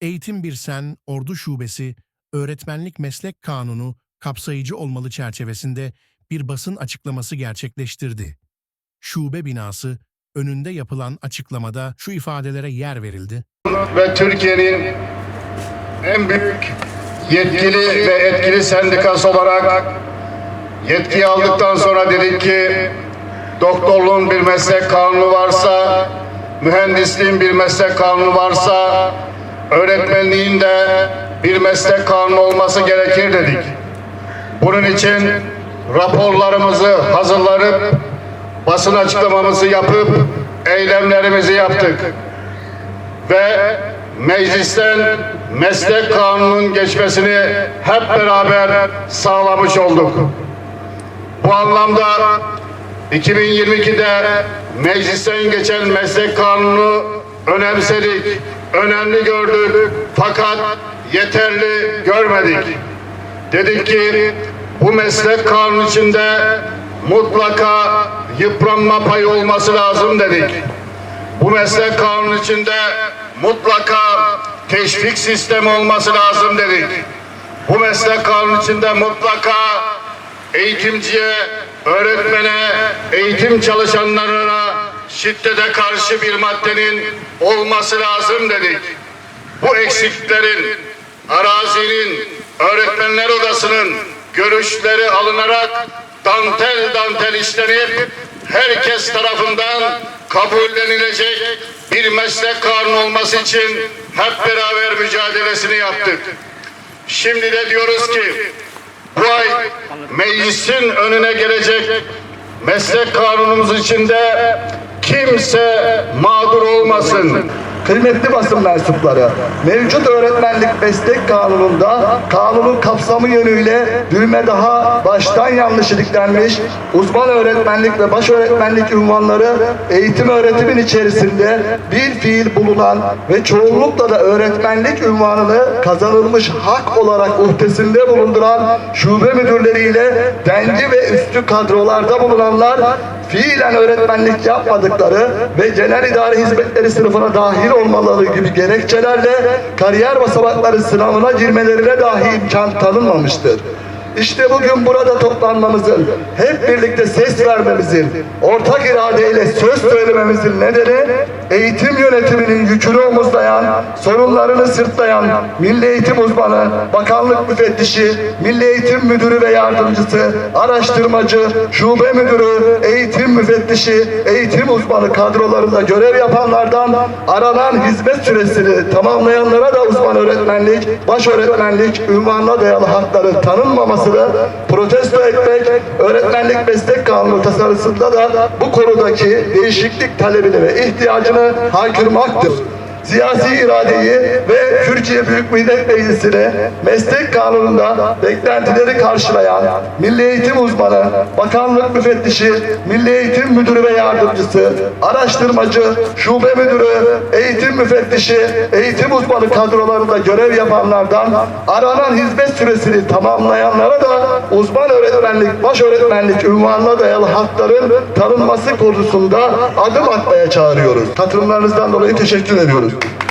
Eğitim Bir Sen Ordu Şubesi Öğretmenlik Meslek Kanunu kapsayıcı olmalı çerçevesinde bir basın açıklaması gerçekleştirdi. Şube binası önünde yapılan açıklamada şu ifadelere yer verildi. ve Türkiye'nin en büyük yetkili ve etkili sendikası olarak yetkiyi aldıktan sonra dedik ki doktorluğun bir meslek kanunu varsa, mühendisliğin bir meslek kanunu varsa, öğretmenliğin de bir meslek kanunu olması gerekir dedik. Bunun için raporlarımızı hazırlayıp basın açıklamamızı yapıp eylemlerimizi yaptık ve meclisten meslek kanunun geçmesini hep beraber sağlamış olduk. Bu anlamda 2022'de meclisten geçen meslek kanunu önemsedik, önemli gördük fakat yeterli görmedik. Dedik ki bu meslek kanunu içinde mutlaka yıpranma payı olması lazım dedik. Bu meslek kanunu içinde mutlaka teşvik sistemi olması lazım dedik. Bu meslek kanunu içinde mutlaka eğitimciye, öğretmene, eğitim çalışanlarına şiddete karşı bir maddenin olması lazım dedik. Bu eksiklerin, arazinin, öğretmenler odasının görüşleri alınarak dantel dantel işlenip herkes tarafından kabullenilecek bir meslek kanunu olması için hep beraber mücadelesini yaptık. Şimdi de diyoruz ki bu ay meclisin önüne gelecek meslek kanunumuz içinde kimse mağdur olmasın. Kıymetli basın mensupları, mevcut öğretmenlik meslek kanununda kanunun kapsamı yönüyle düğme daha baştan yanlış iliklenmiş, uzman öğretmenlik ve baş öğretmenlik ünvanları eğitim öğretimin içerisinde bir fiil bulunan ve çoğunlukla da öğretmenlik ünvanını kazanılmış hak olarak uhdesinde bulunduran şube müdürleriyle dengi ve üstü kadrolarda bulunanlar fiilen öğretmenlik yapmadıkları ve genel idare hizmetleri sınıfına dahil olmaları gibi gerekçelerle kariyer basamakları sınavına girmelerine dahi imkan tanınmamıştır. İşte bugün burada toplanmamızın, hep birlikte ses vermemizin, ortak iradeyle söz söylememizin nedeni eğitim yönetiminin yükünü omuzlayan, sorunlarını sırtlayan Milli Eğitim Uzmanı, Bakanlık Müfettişi, Milli Eğitim Müdürü ve Yardımcısı, araştırmacı, şube müdürü, eğitim müfettişi, eğitim uzmanı kadrolarında görev yapanlardan aranan hizmet süresini tamamlayanlara da uzman öğretmenlik, baş öğretmenlik ünvanına dayalı hakları tanınmamasını protesto etmek, öğretmenlik meslek kanunu tasarısında da bu konudaki değişiklik talebini ve ihtiyacını haykırmaktır siyasi iradeyi ve Türkiye Büyük Millet Meclisi'ne meslek kanununda beklentileri karşılayan Milli Eğitim Uzmanı, Bakanlık Müfettişi, Milli Eğitim Müdürü ve Yardımcısı, araştırmacı, şube müdürü, eğitim müfettişi, eğitim uzmanı kadrolarında görev yapanlardan aranan hizmet süresini tamamlayanlara da uzman öğretmenlik, baş öğretmenlik ünvanına dayalı hakların tanınması konusunda adım atmaya çağırıyoruz. Katılımlarınızdan dolayı teşekkür ediyoruz. Ayúdenme.